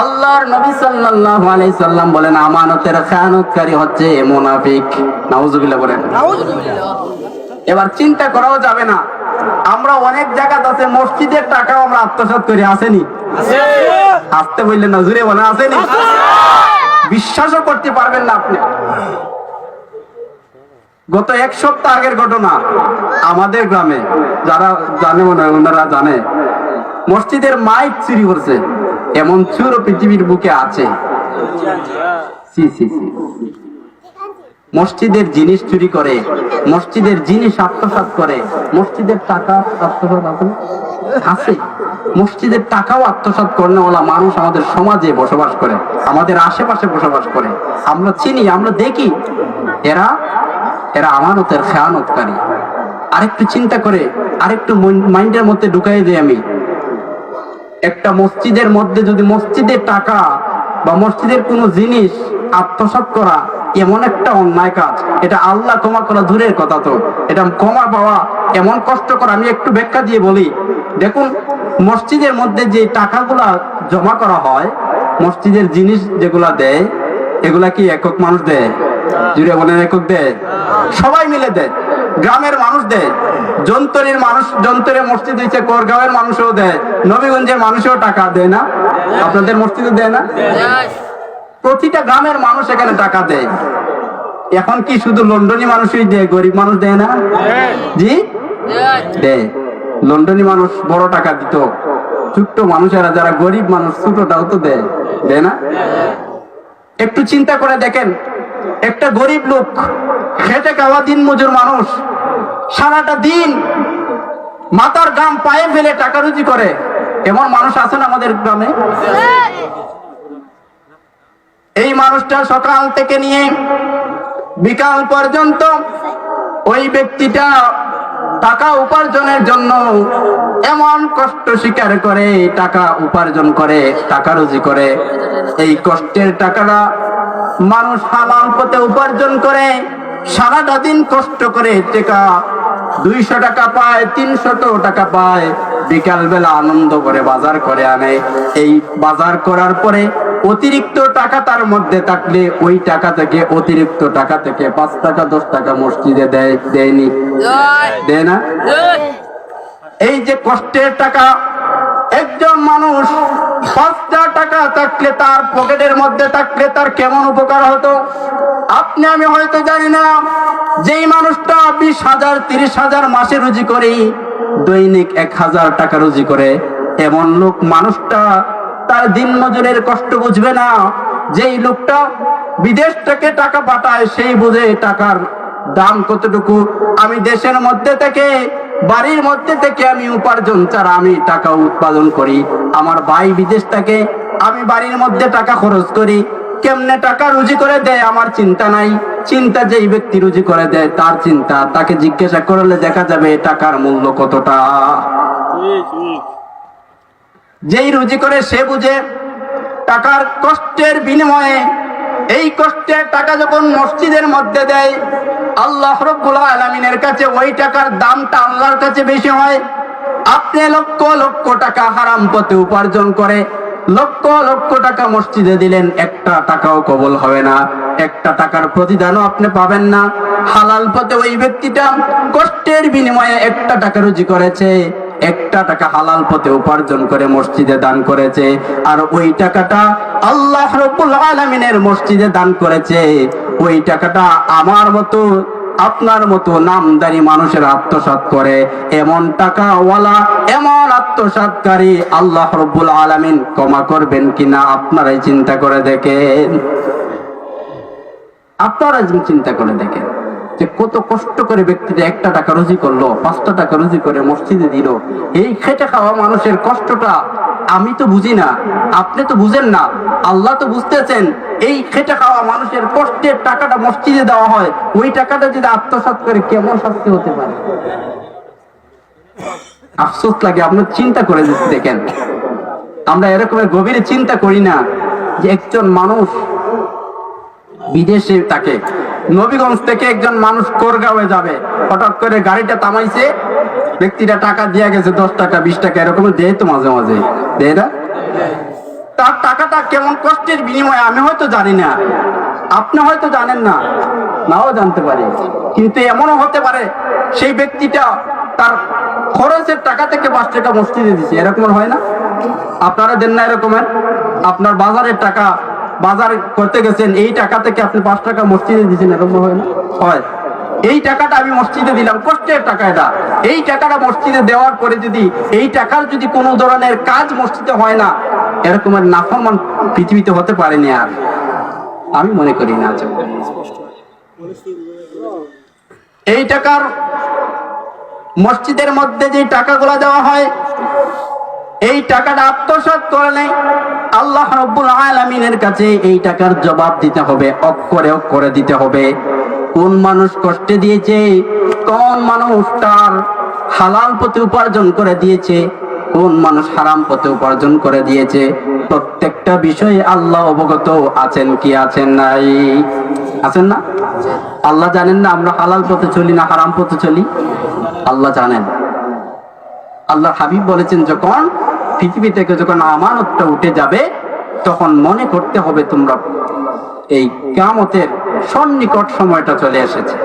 আল্লাহর নবী সাল্লাল্লাহু আলাইহি সাল্লাম বলেন আমানতের খেয়ানতকারী হচ্ছে মুনাফিক। নাউজুবিল্লাহ বলেন। এবার চিন্তা করাও যাবে না। আমরা অনেক জায়গাতে আছে মসজিদের টাকাও আমরা আত্মসাৎ করে আসেনি? আসতে বললেন না জুড়ে বলে আসেনি? বিশ্বাসও করতে পারবেন না আপনি। গত এক সপ্তাহ আগের ঘটনা আমাদের গ্রামে যারা জানে মনে হয় ওনারা জানে মসজিদের মাইক চুরি করছে। এমন চুরও পৃথিবীর বুকে আছে। মসজিদের জিনিস চুরি করে, মসজিদের জিনিস আত্মসাৎ করে, মসজিদের টাকা আত্মসাৎ আছে। মসজিদের টাকাও আত্মসাৎ করেনা মানুষ আমাদের সমাজে বসবাস করে, আমাদের আশেপাশে বসবাস করে। আমরা চিনি, আমরা দেখি। এরা এরা আমানতের খেয়ানতকারী। আরেকটু চিন্তা করে, আরেকটু মাইন্ডের মধ্যে ঢুকাই দিই আমি। একটা মসজিদের মধ্যে যদি মসজিদের টাকা বা মসজিদের কোনো জিনিস আত্মসাৎ করা এমন একটা অন্যায় কাজ, এটা আল্লাহ ক্ষমা করা দূরের কথা তো। এটা ক্ষমা পাওয়া এমন কষ্ট করা, আমি একটু ব্যাখ্যা দিয়ে বলি। দেখুন, মসজিদের মধ্যে যে টাকাগুলা জমা করা হয়, মসজিদের জিনিস যেগুলা দেয়, এগুলা কি একক মানুষ দেয়? জুড়ে বলেন একক দেয়। সবাই মিলে দেয়। গ্রামের মানুষ দেয়। যন্তরের মানুষ, যন্তরে মসজিদ দিচ্ছে করগাঁওয়ের মানুষও দেয়। নবীগঞ্জের মানুষও টাকা দেয় না। আপনাদের মসজিদে দেয় না? প্রতিটা গ্রামের মানুষ এখানে টাকা দেয়। এখন কি শুধু লন্ডনী মানুষই দেয়, গরিব মানুষ দেয় না? জি? দেয়। লন্ডনী মানুষ বড় টাকা দিত। ছোট্ট মানুষেরা যারা গরিব মানুষ, ছোটটাও তো দেয়। দেয় না? একটু চিন্তা করে দেখেন, একটা গরিব লোক খেটে খাওয়া দিন মজুর মানুষ সারাটা দিন মাথার গাম পায়ে ফেলে টাকা রুজি করে। এমন মানুষ আছেন আমাদের গ্রামে? এই মানুষটা সকাল থেকে নিয়ে বিকাল পর্যন্ত ওই ব্যক্তিটা টাকা উপার্জনের জন্য এমন কষ্ট স্বীকার করে, টাকা উপার্জন করে টাকা রুজি করে। এই কষ্টের টাকাটা মানুষ হালাল পথে উপার্জন করে, সারাটা দিন কষ্ট করে টাকা দুইশো টাকা পায় তিনশত টাকা পায়। বিকাল বেলা আনন্দ করে বাজার করে আনে। এই বাজার করার পরে অতিরিক্ত টাকা তার মধ্যে থাকলে ওই টাকা থেকে অতিরিক্ত টাকা থেকে পাঁচ টাকা দশ টাকা মসজিদে দেয় দেয়নি। দেয় না? এই যে কষ্টের টাকা একজন মানুষ পাঁচটা টাকা থাকলে তার পকেটের মধ্যে থাকলে তার কেমন উপকার হতো? আপনি আমি হয়তো জানি না। যেই মানুষটা বিশ হাজার, তিরিশ হাজার মাসে রুজি করে, দৈনিক এক হাজার টাকা রুজি করে, এমন লোক মানুষটা তার দিন মজুরের কষ্ট বুঝবে না। যেই লোকটা বিদেশ থেকে টাকা পাঠায়, সেই বুঝে টাকার দাম কতটুকু। আমি দেশের মধ্যে থেকে, বাড়ির মধ্যে থেকে আমি উপার্জন ছাড়া আমি টাকা উৎপাদন করি। আমার ভাই বিদেশ থেকে, আমি বাড়ির মধ্যে টাকা খরচ করি। কেমনে টাকা রুজি করে দেয় আমার চিন্তা নাই। চিন্তা যেই ব্যক্তি রুজি করে দেয় তার চিন্তা। তাকে জিজ্ঞাসা করলে দেখা যাবে টাকার মূল্য কতটা। যেই রুজি করে সে বুঝে টাকার কষ্টের বিনিময়ে এই কষ্টের টাকা যখন মসজিদের মধ্যে দেয়, আল্লাহ রব্বুল আলমিনের কাছে ওই টাকার দামটা আল্লাহর কাছে বেশি হয়। আপনি লক্ষ লক্ষ টাকা হারাম পথে উপার্জন করে লক্ষ লক্ষ টাকা মসজিদে দিলেন, একটা টাকাও কবল হবে না। একটা টাকার প্রতিদানও আপনি পাবেন না। হালাল পথে ওই ব্যক্তিটা কষ্টের বিনিময়ে একটা টাকা রুজি করেছে, একটা টাকা হালাল পথে উপার্জন করে মসজিদে দান করেছে, আর ওই টাকাটা আল্লাহ রব্বুল আলমিনের মসজিদে দান করেছে। ওই টাকাটা আমার মতো আপনার মতো নামদারি মানুষের আত্মসাৎ করে। এমন টাকাওয়ালা, এমন আত্মসাৎকারী আল্লাহ রব্বুল আলমিন ক্ষমা করবেন কিনা আপনারাই চিন্তা করে দেখেন। আপনারা চিন্তা করে দেখেন যে কত কষ্ট করে ব্যক্তিটা একটা টাকা রুজি করল, পাঁচটা টাকা রুজি করে মসজিদে দিল, এই খেটে খাওয়া মানুষের কষ্টটা আমি তো বুঝি না, আপনি তো বুঝেন না। আল্লাহ তো বুঝতেছেন, এই খেটে খাওয়া মানুষের কষ্টের টাকাটা মসজিদে দেওয়া হয়, ওই টাকাটা যদি আত্মসাৎ করে কেমন শাস্তি হতে পারে? আফসোস লাগে, আপনার চিন্তা করে দেখেন। আমরা এরকমের গভীরে চিন্তা করি না যে একজন মানুষ বিদেশে তাকে নবীগঞ্জ থেকে একজন মানুষ কোরগাঁওয়ে যাবে, হঠাৎ করে গাড়িটা থামাইছে, ব্যক্তিটা টাকা দিয়ে গেছে, দশ টাকা, বিশ টাকা, এরকম দেয় তো মাঝে মাঝে। তার টাকাটা কেমন কষ্টের বিনিময়ে আমি হয়তো জানি না। আপনি হয়তো জানেন না, নাও জানতে পারি। কিন্তু এমনও হতে পারে, সেই ব্যক্তিটা তার খরচের টাকা থেকে পাঁচ টাকা মসজিদে দিচ্ছে এরকম হয় না? আপনারা দেন না এরকমের আপনার বাজারের টাকা, বাজার করতে গেছেন, এই টাকা থেকে আপনি পাঁচ টাকা মসজিদে দিচ্ছেন এরকম হয় না? হয়। এই টাকাটা আমি মসজিদে দিলাম, কষ্টের টাকা এটা। এই টাকাটা মসজিদে দেওয়ার পরে যদি এই টাকার যদি কোনো ধরনের কাজ মসজিদে হয় না এরকমের নাফরমান পৃথিবীতে হতে পারেনি আর। আমি মনে করি না এই টাকার মসজিদের মধ্যে যে টাকাগুলো দেওয়া হয়, এই টাকাটা আত্মসাৎ করে নেই আল্লাহ রব্বুল আলমিনের কাছে এই টাকার জবাব দিতে হবে অক্ষরে অক্ষরে দিতে হবে। কোন মানুষ কষ্টে দিয়েছে, কোন মানুষ তার হালাল পথে উপার্জন করে দিয়েছে, কোন মানুষ হারাম পথে উপার্জন করে দিয়েছে। প্রত্যেকটা বিষয়ে আল্লাহ অবগত আছেন কি আছেন নাই? আছেন না? আল্লাহ জানেন না আমরা হালাল পথে চলি না হারাম পথে চলি? আল্লাহ জানেন। আল্লাহ হাবিব বলেছেন, যখন পৃথিবী থেকে যখন আমানতটা উঠে যাবে, তখন মনে করতে হবে তোমরা এই কামতের সন্নিকট সময়টা চলে এসেছে।